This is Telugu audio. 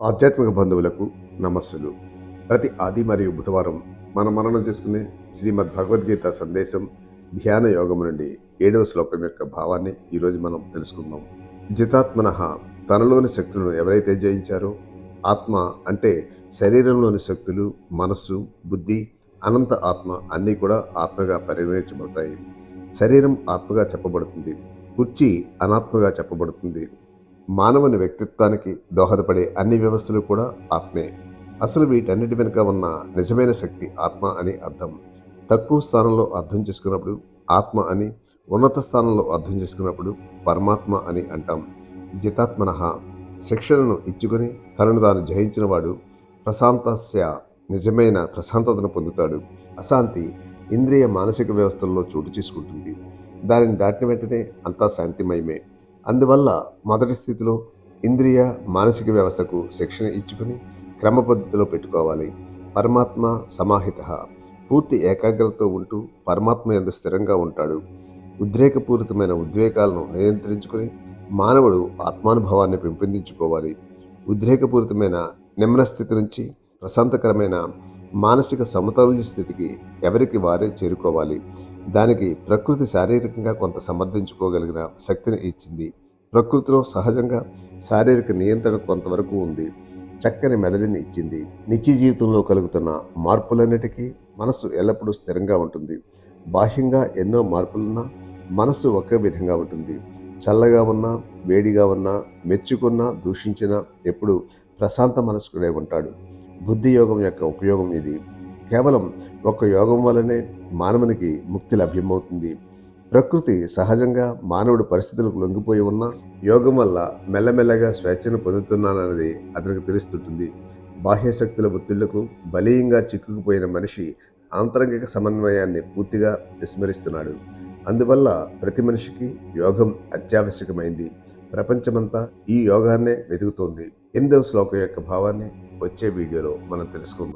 ఆధ్యాత్మిక బంధువులకు నమస్సులు. ప్రతి ఆది మరియు బుధవారం మనం మరణం చేసుకునే శ్రీమద్ భగవద్గీత సందేశం ధ్యాన యోగం నుండి ఏడవ శ్లోకం యొక్క భావాన్ని ఈరోజు మనం తెలుసుకుందాం. జితాత్మన తనలోని శక్తులను ఎవరైతే జయించారో ఆత్మ అంటే శరీరంలోని శక్తులు మనస్సు బుద్ధి అనంత ఆత్మ అన్నీ కూడా ఆత్మగా పరిగణించబడతాయి. శరీరం ఆత్మగా చెప్పబడుతుంది. కుర్చీ అనాత్మగా చెప్పబడుతుంది. మానవుని వ్యక్తిత్వానికి దోహదపడే అన్ని వ్యవస్థలు కూడా ఆత్మే. అసలు వీటన్నిటి వెనుక ఉన్న నిజమైన శక్తి ఆత్మ అని అర్థం. తక్కువ స్థానంలో అర్థం చేసుకున్నప్పుడు ఆత్మ అని ఉన్నత స్థానంలో అర్థం చేసుకున్నప్పుడు పరమాత్మ అని అంటాం. జితాత్మన శిక్షణను ఇచ్చుకొని తనను తాను జయించినవాడు ప్రశాంతస్య నిజమైన ప్రశాంతతను పొందుతాడు. అశాంతి ఇంద్రియ మానసిక వ్యవస్థల్లో చోటు చేసుకుంటుంది. దానిని దాటిన వెంటనే అంతా శాంతిమయమే. అందువల్ల మొదటి స్థితిలో ఇంద్రియ మానసిక వ్యవస్థకు శిక్షణ ఇచ్చుకుని క్రమ పద్ధతిలో పెట్టుకోవాలి. పరమాత్మ సమాహిత. పూర్తి ఏకాగ్రతతో ఉంటూ పరమాత్మ ఎందు స్థిరంగా ఉంటాడు. ఉద్రేకపూరితమైన ఉద్వేగాలను నియంత్రించుకుని మానవుడు ఆత్మానుభవాన్ని పెంపొందించుకోవాలి. ఉద్రేకపూరితమైన నిమ్న స్థితి నుంచి ప్రశాంతకరమైన మానసిక సమతౌల్య స్థితికి ఎవరికి వారే చేరుకోవాలి. దానికి ప్రకృతి శారీరకంగా కొంత సమర్థించుకోగలిగిన శక్తిని ఇచ్చింది ప్రకృతిలో సహజంగా శారీరక నియంత్రణ కొంతవరకు ఉంది. చక్కని మెదడిని ఇచ్చింది. నిత్య జీవితంలో కలుగుతున్న మార్పులన్నిటికీ మనస్సు ఎల్లప్పుడూ స్థిరంగా ఉంటుంది. బాహ్యంగా ఎన్నో మార్పులున్నా మనస్సు ఒకే విధంగా ఉంటుంది. చల్లగా ఉన్నా వేడిగా ఉన్నా మెచ్చుకున్నా దూషించినా ఎప్పుడు ప్రశాంత మనస్కుడే ఉంటాడు. బుద్ధి యోగం యొక్క ఉపయోగం ఇది. కేవలం ఒక యోగం వల్లనే మానవునికి ముక్తి లభ్యమవుతుంది. ప్రకృతి సహజంగా మానవుడి పరిస్థితులకు లొంగిపోయి ఉన్నా యోగం వల్ల మెల్లమెల్లగా స్వేచ్ఛను పొందుతున్నానన్నది అతనికి తెలుస్తుంటుంది. బాహ్య శక్తుల ఒత్తిళ్ళకు బలీయంగా చిక్కుకుపోయిన మనిషి ఆంతరంగిక సమన్వయాన్ని పూర్తిగా విస్మరిస్తున్నాడు. అందువల్ల ప్రతి మనిషికి యోగం అత్యావశ్యకమైంది. ప్రపంచమంతా ఈ యోగాన్నే వెతుకుతోంది. ఎనిమిదవ శ్లోకం యొక్క భావాన్ని వచ్చే వీడియోలో మనం తెలుసుకుందాం.